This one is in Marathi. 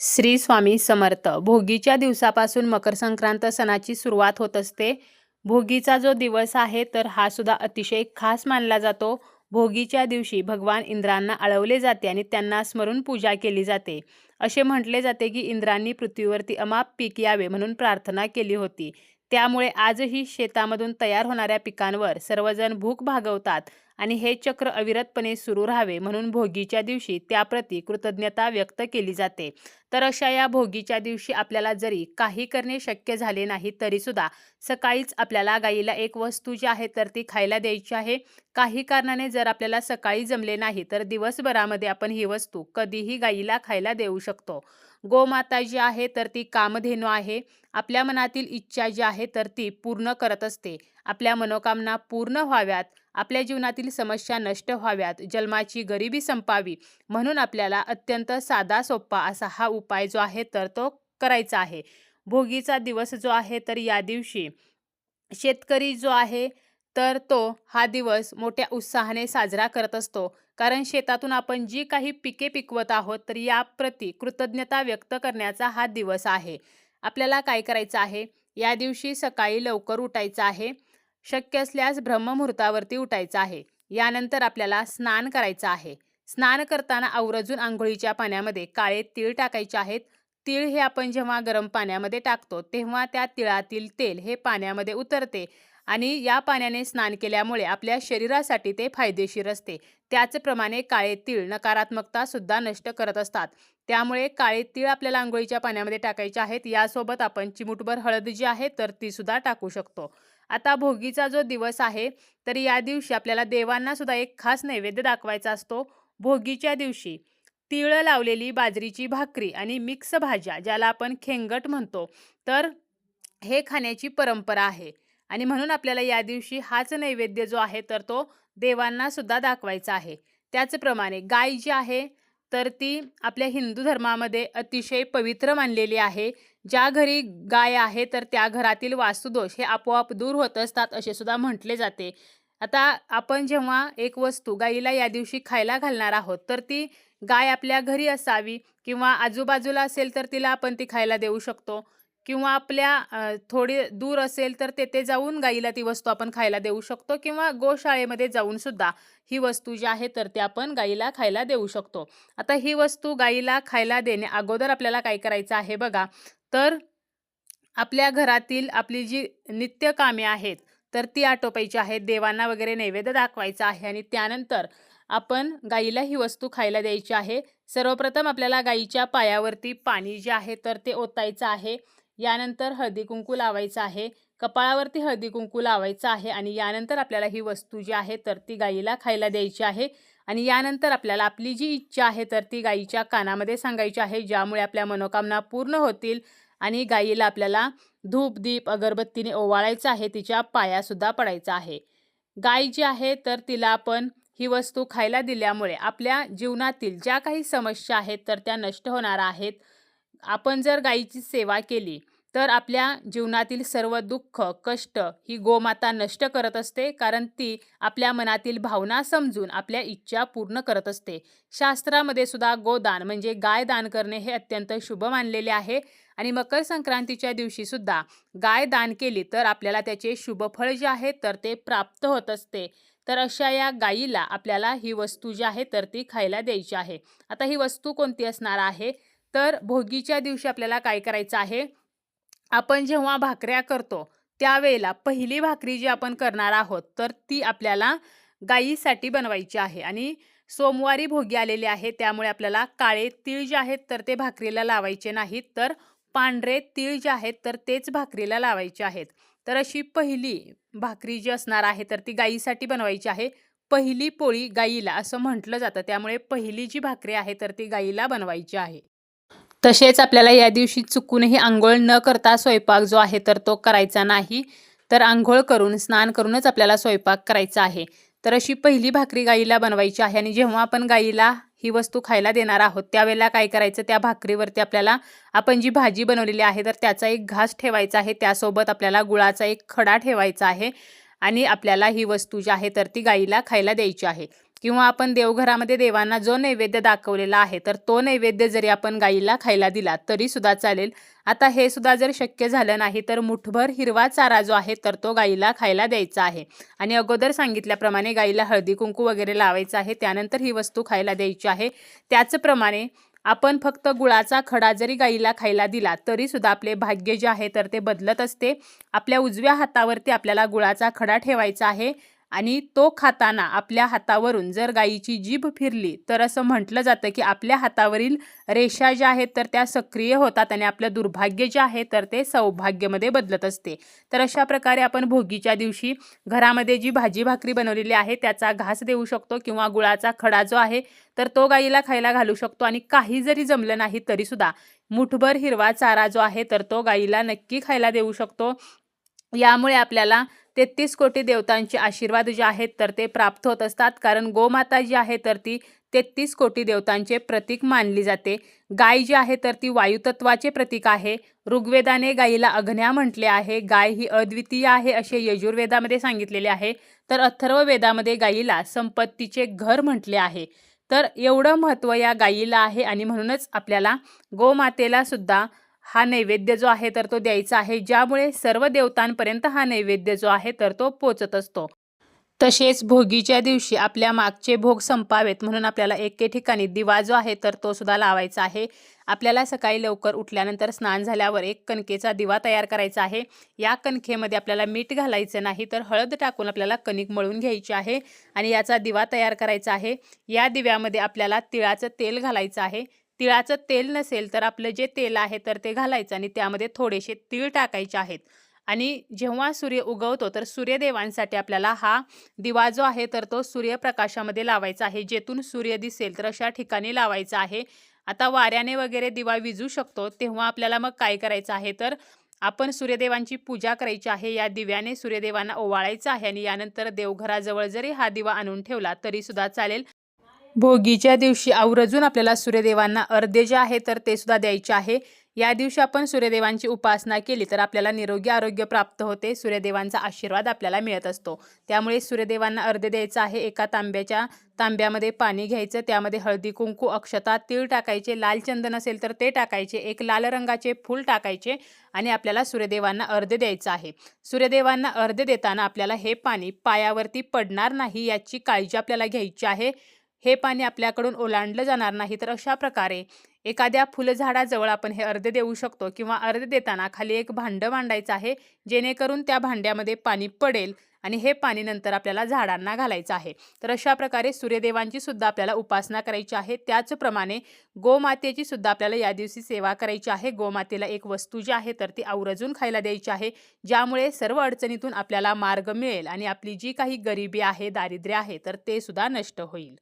श्री स्वामी समर्थ. भोगीच्या दिवसापासून मकर संक्रांत सणाची सुरुवात होत असते. भोगीचा जो दिवस आहे तर हा सुद्धा अतिशय खास मानला जातो. भोगीच्या दिवशी भगवान इंद्रांना आळवले जाते आणि त्यांना स्मरून पूजा केली जाते. असे म्हटले जाते की इंद्रांनी पृथ्वीवरती अमाप पीक यावे म्हणून प्रार्थना केली होती. त्यामुळे आजही शेतामधून तयार होणाऱ्या पिकांवर सर्वजण भूक भागवतात. आणि हे चक्र अविरतपणे सुरू राहावे म्हणून भोगीच्या दिवशी त्याप्रती कृतज्ञता व्यक्त केली जाते. तर अशा या भोगीच्या दिवशी आपल्याला जरी काही करणे शक्य झाले नाही तरीसुद्धा सकाळीच आपल्याला गाईला एक वस्तू जी आहे तर ती खायला द्यायची आहे. काही कारणाने जर आपल्याला सकाळी जमले नाही तर दिवसभरामध्ये आपण ही वस्तू कधीही गाईला खायला देऊ शकतो. गोमाता जी आहे तर ती कामधेनू आहे. आपल्या मनातील इच्छा जी आहे तर ती पूर्ण करत असते. आपल्या मनोकामना पूर्ण व्हाव्यात. आपल्या जीवनातील समस्या नष्ट व्हाव्यात. जन्माची गरिबी संपावी. म्हणून आपल्याला अत्यंत साधा सोप्पा असा हा उपाय जो आहे तर तो करायचा आहे. भोगीचा दिवस जो आहे तर या दिवशी शेतकरी जो आहे तर तो हा दिवस मोठ्या उत्साहाने साजरा करत असतो. कारण शेतातून आपण जी काही पिके पिकवत आहोत तर याप्रती कृतज्ञता व्यक्त करण्याचा हा दिवस आहे. आपल्याला काय करायचं आहे? या दिवशी सकाळी लवकर उठायचं आहे. शक्य असल्यास ब्रह्ममुहूर्तावरती उठायचं आहे. यानंतर आपल्याला स्नान करायचं आहे. स्नान करताना आवर्जून आंघोळीच्या पाण्यामध्ये काळे तीळ टाकायचे आहेत. तीळ हे आपण जेव्हा गरम पाण्यामध्ये टाकतो तेव्हा त्या तिळातील तेल हे पाण्यामध्ये उतरते. आणि या पाण्याने स्नान केल्यामुळे आपल्या शरीरासाठी ते फायदेशीर असते. त्याचप्रमाणे काळे तीळ नकारात्मकता सुद्धा नष्ट करत असतात. त्यामुळे काळे तीळ आपल्याला आंघोळीच्या पाण्यामध्ये टाकायचे आहेत. यासोबत आपण चिमुटभर हळद जी आहे तर ती सुद्धा टाकू शकतो. आता भोगीचा जो दिवस आहे तर या दिवशी आपल्याला देवांना सुद्धा एक खास नैवेद्य दाखवायचा असतो. भोगीच्या दिवशी तिळ लावलेली बाजरीची भाकरी आणि मिक्स भाज्या ज्याला आपण खेंगट म्हणतो. तर हे खाण्याची परंपरा आहे. आणि म्हणून आपल्याला या दिवशी हाच नैवेद्य जो आहे तर तो देवांना सुद्धा दाखवायचा आहे. त्याचप्रमाणे गाय जी आहे तर ती आपल्या हिंदू धर्मामध्ये अतिशय पवित्र मानलेली आहे. ज्या घरी गाय आहे तर त्या घरातील वास्तुदोष हे आपोआप दूर होत असतात असे सुद्धा म्हटले जाते. आता आपण जेव्हा एक वस्तू गाईला या दिवशी खायला घालणार आहोत तर ती गाय आपल्या घरी असावी किंवा आजूबाजूला असेल तर तिला आपण ती खायला देऊ शकतो. किंवा आपल्या थोडी दूर असेल तर तेथे जाऊन गाईला ती वस्तू आपण खायला देऊ शकतो किंवा गोशाळेमध्ये जाऊन सुद्धा ही वस्तू जी आहे तर ती आपण गाईला खायला देऊ शकतो. आता ही वस्तू गाईला खायला देणे अगोदर आपल्याला काय करायचं आहे बघा तर आपल्या घरातील आपली जी नित्यकामे आहेत तर ती आटोपायची आहेत देवांना वगैरे नैवेद्य दाखवायचा आहे आणि त्यानंतर आपण गाईला ही वस्तू खायला द्यायची आहे. सर्वप्रथम आपल्याला गाईच्या पायावरती पाणी जे आहे तर ते ओतायचं आहे. यानंतर हळदी कुंकू लावायचं आहे. कपाळावरती हळदी कुंकू लावायचं आहे आणि यानंतर आपल्याला ही वस्तू जी आहे तर ती गाईला खायला द्यायची आहे. आणि यानंतर आपल्याला आपली जी इच्छा आहे तर ती गाईच्या कानामध्ये सांगायची आहे ज्यामुळे आपल्या मनोकामना पूर्ण होतील आणि गाईला आपल्याला धूप दीप अगरबत्तीने ओवाळायचं आहे तिच्या पायासुद्धा पडायचा आहे. गाय जी आहे तर तिला आपण ही वस्तू खायला दिल्यामुळे आपल्या जीवनातील ज्या काही समस्या आहेत तर त्या नष्ट होणार आहेत. आपण जर गाईची सेवा केली तर आपल्या जीवनातील सर्व दुःख कष्ट ही गोमाता नष्ट करत असते कारण ती आपल्या मनातील भावना समजून आपल्या इच्छा पूर्ण करत असते. शास्त्रामध्ये सुद्धा गोदान म्हणजे गाय दान करणे हे अत्यंत शुभ मानलेले आहे आणि मकर संक्रांतीच्या दिवशी सुद्धा गाय दान केली तर आपल्याला त्याचे शुभफळ जे आहे तर ते प्राप्त होत असते. तर अशा या गायीला आपल्याला ही वस्तू जी आहे तर ती खायला द्यायची आहे. आता ही वस्तू कोणती असणार आहे? तर भोगीच्या दिवशी आपल्याला काय करायचं आहे? आपण जेव्हा भाकऱ्या करतो त्यावेळेला पहिली भाकरी जी आपण करणार आहोत तर ती आपल्याला गाईसाठी बनवायची आहे. आणि सोमवारी भोगी आलेले आहे त्यामुळे आपल्याला काळे तीळ जे आहेत तर ते भाकरीला लावायचे नाहीत. तर पांढरे तीळ जे आहेत तर तेच भाकरीला लावायचे आहेत. तर अशी पहिली भाकरी जी असणार आहे तर ती गाईसाठी बनवायची आहे. पहिली पोळी गाईला असं म्हटलं जातं त्यामुळे पहिली जी भाकरी आहे तर ती गाईला बनवायची आहे. तसेच आपल्याला या दिवशी चुकूनही आंघोळ न करता स्वयंपाक जो आहे तर तो करायचा नाही. तर आंघोळ करून स्नान करूनच आपल्याला स्वयंपाक करायचा आहे. तर अशी पहिली भाकरी गाईला बनवायची आहे आणि जेव्हा आपण गाईला ही वस्तू खायला देणार आहोत त्यावेळेला काय करायचं? त्या भाकरीवरती आपल्याला आपण जी भाजी बनवलेली आहे तर त्याचा एक घास ठेवायचा आहे. त्यासोबत आपल्याला गुळाचा एक खडा ठेवायचा आहे आणि आपल्याला ही वस्तू जी आहे तर ती गाईला खायला द्यायची आहे. किंवा आपण देवघरामध्ये देवांना जो नैवेद्य दाखवलेला आहे तर तो नैवेद्य जरी आपण गाईला खायला दिला तरी सुद्धा चालेल. आता हे सुद्धा जर शक्य झालं नाही तर मुठभर हिरवा चारा जो आहे तर तो गाईला खायला द्यायचा आहे. आणि अगोदर सांगितल्याप्रमाणे गाईला हळदी कुंकू वगैरे लावायचं आहे त्यानंतर ही वस्तू खायला द्यायची आहे. त्याचप्रमाणे आपण फक्त गुळाचा खडा जरी गाईला खायला दिला तरी सुद्धा आपले भाग्य जे आहे तर ते बदलत असते. आपल्या उजव्या हातावरती आपल्याला गुळाचा खडा ठेवायचा आहे. आणि तो खाताना आपल्या हातावरून जर गाईची जीभ फिरली तर असं म्हटलं जातं की आपल्या हातावरील रेषा ज्या आहेत तर त्या सक्रिय होतात आणि आपलं दुर्भाग्य जे आहे तर ते सौभाग्यमध्ये बदलत असते. तर अशा प्रकारे आपण भोगीच्या दिवशी घरामध्ये जी भाजी भाकरी बनवलेली आहे त्याचा घास देऊ शकतो किंवा गुळाचा खडा जो आहे तर तो गाईला खायला घालू शकतो आणि काही जरी जमलं नाही तरीसुद्धा मुठभर हिरवा चारा जो आहे तर तो गाईला नक्की खायला देऊ शकतो. यामुळे आपल्याला तेहतीस कोटी देवतांचे आशीर्वाद जे आहेत तर ते प्राप्त होत असतात. कारण गोमाता जी आहे तर ती तेहतीस कोटी देवतांचे प्रतीक मानली जाते. गाय जी आहे तर ती वायुतत्वाचे प्रतीक आहे. ऋग्वेदाने गायीला अग्न्या म्हटले आहे. गाय ही अद्वितीय आहे असे यजुर्वेदामध्ये सांगितलेले आहे. तर अथर्व वेदामध्ये गायीला संपत्तीचे घर म्हटले आहे. तर एवढं महत्त्व या गायीला आहे आणि म्हणूनच आपल्याला गोमातेला सुद्धा हा नैवेद्य जो आहे तर तो द्यायचा आहे. ज्यामुळे सर्व देवतांपर्यंत हा नैवेद्य जो आहे तर तो पोचत असतो. तसेच भोगीच्या दिवशी आपल्या मागचे भोग संपावेत म्हणून आपल्याला एके ठिकाणी दिवा जो आहे तर तो सुद्धा लावायचा आहे. आपल्याला सकाळी लवकर उठल्यानंतर स्नान झाल्यावर एक कणकेचा दिवा तयार करायचा आहे. या कणकेमध्ये आपल्याला मीठ घालायचं नाही तर हळद टाकून आपल्याला कणिक मळून घ्यायची आहे आणि याचा दिवा तयार करायचा आहे. या दिव्यामध्ये आपल्याला तिळाचं तेल घालायचं आहे. तिळाचं तेल नसेल तर आपलं जे तेल आहे तर ते घालायचं आणि त्यामध्ये थोडेसे तीळ टाकायचे आहेत. आणि जेव्हा सूर्य उगवतो तर सूर्यदेवांसाठी आपल्याला हा दिवा जो आहे तर तो सूर्यप्रकाशामध्ये लावायचा आहे. जेथून सूर्य दिसेल तर अशा ठिकाणी लावायचा आहे. आता वाऱ्याने वगैरे दिवा विजू शकतो. तेव्हा आपल्याला मग काय करायचं आहे तर आपण सूर्यदेवांची पूजा करायची आहे. या दिव्याने सूर्यदेवांना ओवाळायचं आहे आणि यानंतर देवघराजवळ जरी हा दिवा आणून ठेवला तरी सुद्धा चालेल. भोगीच्या दिवशी आवर्जून आपल्याला सूर्यदेवांना अर्धे जे आहे तर ते सुद्धा द्यायचे आहे. या दिवशी आपण सूर्यदेवांची उपासना केली तर आपल्याला निरोगी आरोग्य प्राप्त होते. सूर्यदेवांचा आशीर्वाद आपल्याला मिळत असतो. त्यामुळे सूर्यदेवांना अर्धे द्यायचं आहे. एका तांब्याच्या तांब्यामध्ये पाणी घ्यायचं. त्यामध्ये हळदी कुंकू अक्षता तीळ टाकायचे. लाल चंदन असेल तर ते टाकायचे. एक लाल रंगाचे फूल टाकायचे आणि आपल्याला सूर्यदेवांना अर्धे द्यायचं आहे. सूर्यदेवांना अर्धे देताना आपल्याला हे पाणी पायावरती पडणार नाही याची काळजी आपल्याला घ्यायची आहे. हे पाणी आपल्याकडून ओलांडलं जाणार नाही तर अशा प्रकारे एखाद्या फुलझाडाजवळ आपण हे अर्धे देऊ शकतो किंवा अर्धे देताना खाली एक भांडं मांडायचं आहे जेणेकरून त्या भांड्यामध्ये पाणी पडेल आणि हे पाणी नंतर आपल्याला झाडांना घालायचं आहे. तर अशा प्रकारे सूर्यदेवांची सुद्धा आपल्याला उपासना करायची आहे. त्याचप्रमाणे गोमातेची सुद्धा आपल्याला या दिवशी सेवा करायची आहे. गोमातेला एक वस्तू जी आहे तर ती आवर्जून खायला द्यायची आहे ज्यामुळे सर्व अडचणीतून आपल्याला मार्ग मिळेल आणि आपली जी काही गरिबी आहे दारिद्र्य आहे तर ते सुद्धा नष्ट होईल.